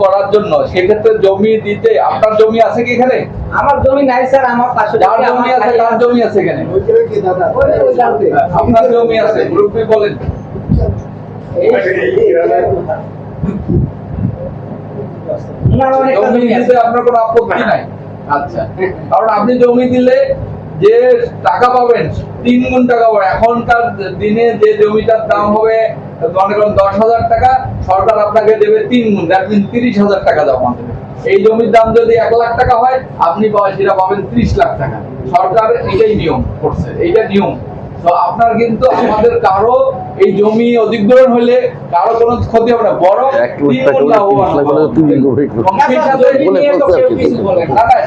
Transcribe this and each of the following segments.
করার জন্য সেক্ষেত্রে জমি দিতে আপনার জমি আছে কি এখানে? আমার জমি নাই স্যার আমার পাশে যার জমি আছে তার জমি আছে এখানে। আপনার জমি আছে গ্রুপে বলেন। জমি দিতে আপনার কোনো আপত্তি নাই। আচ্ছা। কারণ আপনি জমি দিলে যে টাকা পাবেন তিন গুণ টাকা পাবেন এখনকার দিনে যে জমিটার দাম হবে মনে করেন দশ হাজার টাকা সরকার আপনাকে দেবে তিন গুণ দ্যাট মিন তিরিশ হাজার টাকা জমা দেবে এই জমির দাম যদি এক লাখ টাকা হয় আপনি পাবেন সেটা পাবেন ত্রিশ লাখ টাকা। সরকার এটাই নিয়ম করছে এইটা নিয়ম। তো আপনার কিন্তু আমাদের কারও এই জমি অধিগ্রহণ হলে কারও কোনো ক্ষতি হবে না বরং না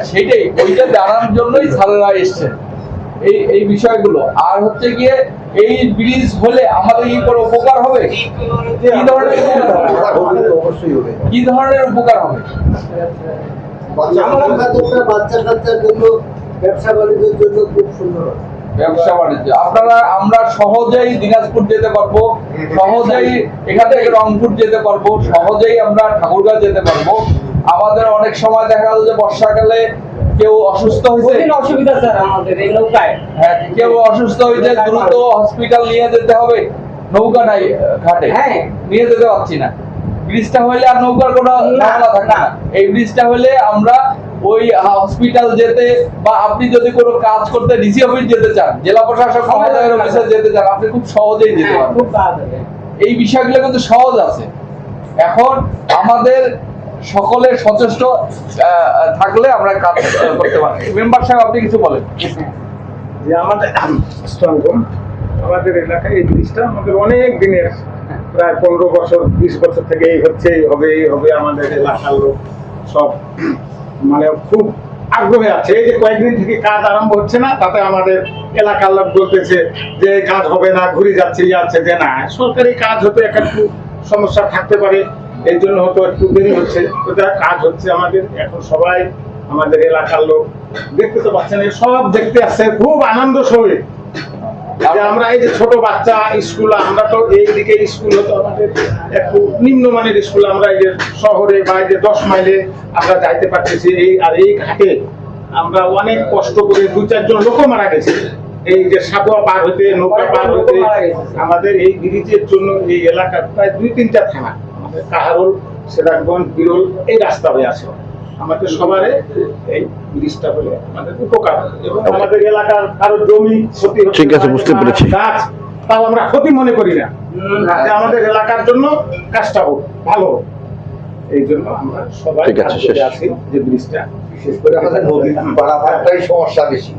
সেটাই। ওইটা জানার জন্যই স্যারেরা এসছে এই এই বিষয়গুলো। আর হচ্ছে গিয়ে এই ব্রিজ হলে আমাদের কি উপকার হবে? কি ধরনের? কি ধরনের উপকার হবে? আমরা সহজেই দিনাজপুর যেতে পারব, সহজেই এখান থেকে রংপুর যেতে পারব, সহজেই আমরা ঠাকুরগাঁও যেতে পারব। আমাদের অনেক সময় দেখা গেল যে বর্ষাকালে কেউ অসুস্থ হয়েছে? অসুবিধা স্যার আমাদের এই নৌকায়। হ্যাঁ, কেউ অসুস্থ হয়েছে দ্রুত হসপিটাল নিয়ে যেতে হবে। নৌকা নাই ঘাটে। হ্যাঁ। নিয়ে যেতে পারছি না। ব্রিজটা হলে আর নৌকার কোনো ঝামেলা থাকে না। এই ব্রিজটা হলে আমরা ওই হসপিটাল যেতে বা আপনি যদি কোনো কাজ করতে ডিসি অফিস যেতে চান জেলা প্রশাসক মহোদয়ের অফিসে যেতে চান আপনি খুব সহজেই যেতে হ্যাঁ, পারবেন। তাড়াতাড়ি এই বিষয়গুলো কিন্তু সহজ আছে। এখন আমাদের সকলের সচেষ্ট থাকলে আমরা কাজ করতে পারি। মেম্বার সাহেব, আপনি কিছু বলেন। যে আমাদের আমাদের এলাকায় এই জিনিসটা আমাদের অনেক দিনের, প্রায় পনেরো বছর, বিশ বছর থেকে এই হচ্ছে, এই হবে এই হবে, আমাদের এলাকার লোক সব মানে খুব আগ্রহে আছে। এই যে কয়েকদিন থেকে কাজ আরম্ভ হচ্ছে না, তাতে আমাদের এলাকার লোক বলতেছে যে কাজ হবে না, ঘুরে যাচ্ছে যাচ্ছে যে না, সরকারি কাজ হতে একটু সমস্যা থাকতে পারে। এই জন্য হয়তো একটু দেরি হচ্ছে। তো কাজ হচ্ছে আমাদের। এখন সবাই আমাদের এলাকার লোক দেখতে তো পাচ্ছেন সব দেখতে আসছে, খুব আনন্দ সহিত আমরা এই যে ছোট বাচ্চা স্কুল, আমরা তো এই দিকে স্কুল হতো, আমাদের একটু নিম্নমানের স্কুল, আমরা এই যে শহরে বা এই যে দশ মাইলে আমরা যাইতে পারতেছি। এই আর এই ঘাটে আমরা অনেক কষ্ট করে দু চারজন লোকও মারা গেছে। এই যে সাদোয়া পার হইতে, নৌকা পার গেছে। আমাদের এই ব্রিজের জন্য এই এলাকার প্রায় দুই তিনটা থানা। কাহারোল সিরাজগঞ্জ বিরল এই রাস্তা হয়ে আসে আমাদের সবারে এই ব্রিজটা হলে আমাদের উপকার এবং আমাদের এলাকার কারও জমি ক্ষতি ঠিক আছে, বুঝতে পেরেছি। গাছ তাও আমরা ক্ষতি মনে করি না। যে আমাদের এলাকার জন্য কাজটা হোক ভালো এই জন্য আমরা সবাই ঠিক আছে, কাজ করে শেষ। আছি যে ব্রিজটা বিশেষ করে আমাদের নদী পারাপারটাই সমস্যা বেশি।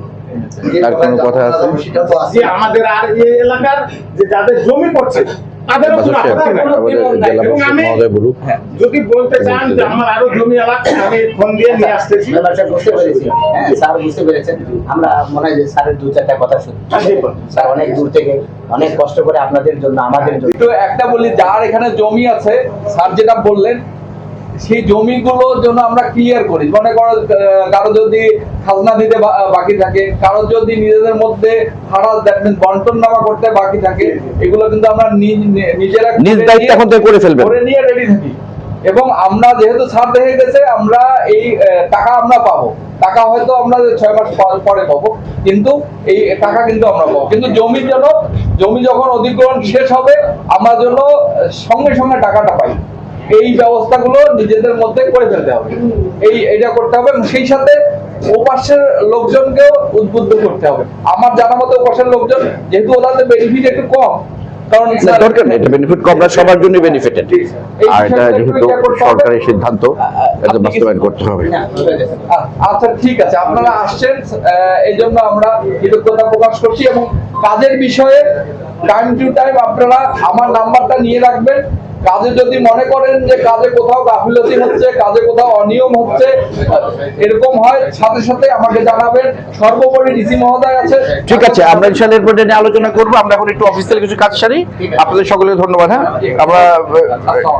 আর কোনো কথা আছে? সেটা তো আছে আমাদের আর এই এলাকার যে যাদের জমি পড়ছে তাদেরও কোনো বাসু সাহেব, আপত্তি নাই আমাদের জেলা এবং পরিষদ আমি- মহোদয় বলুক। যদি বলতে চান যে আমার আরও জমি এলাকা আমি ফোন দিয়ে নিয়ে আসতেছি। বুঝতে পেরেছি। হ্যাঁ স্যার বুঝতে পেরেছেন। আমরা মনে হয় যে স্যারের দু চারটা কথা শুনি। স্যার অনেক দূর থেকে অনেক কষ্ট করে আপনাদের জন্য আমাদের জন্য। একটা বলি যার এখানে জমি আছে স্যার যেটা বললেন সেই জমিগুলোর জন্য আমরা ক্লিয়ার করি। মনে করো কারও যদি খাজনা দিতে বাকি থাকে কারও যদি নিজেদের মধ্যে ভাড়া দ্যাট মিন্স বন্টন নামা করতে বাকি থাকে এগুলো কিন্তু আমরা নিজেরা নিজ দায়িত্ব এখন থেকে করে ফেলবেন। করে নিয়ে রেডি থাকি। এবং আমরা যেহেতু ছাড় দেখে গেছে আমরা এই টাকা আমরা পাবো। টাকা হয়তো আমরা ছয় মাস পরে পাবো কিন্তু এই টাকা কিন্তু আমরা পাবো। কিন্তু জমি জন্য জমি যখন অধিগ্রহণ শেষ হবে আমরা জন্য সঙ্গে সঙ্গে টাকাটা পাই। এই ব্যবস্থাগুলো নিজেদের মধ্যে করে ফেলতে হবে। এই এটা করতে হবে সেই সাথে ওপাশের লোকজনকেও উদ্বুদ্ধ করতে হবে। আমার জানা মতো ওপাশের লোকজন যেহেতু বেনিফিট একটু কম কারণ দরকার নেই এটা বেনিফিট কম না সবার জন্য বেনিফিটেড আর এটা যেহেতু এটা করতে হবে। সরকারের সিদ্ধান্ত এটা বাস্তবায়ন করতে হবে। না, গেছে। আ- আচ্ছা ঠিক আছে। আপনারা আসছেন এই জন্য আমরা কৃতজ্ঞতা প্রকাশ করছি এবং কাজের বিষয়ে টাইম টু টাইম আপনারা আমার নাম্বারটা নিয়ে রাখবেন। কাজে যদি মনে করেন যে কাজে কোথাও গাফিলতি হচ্ছে কাজে কোথাও অনিয়ম হচ্ছে এরকম হয় সাথে সাথে আমাকে জানাবেন। সর্বোপরি ডিসি মহোদয় আছে ঠিক আছে আমরা ইনশাআল্লাহ এরপর নিয়ে আলোচনা করব। আমরা এখন একটু অফিসিয়াল কিছু কাজ সারি। আপনাদের সকলকে ধন্যবাদ হ্যাঁ? আমরা আলাইকুম।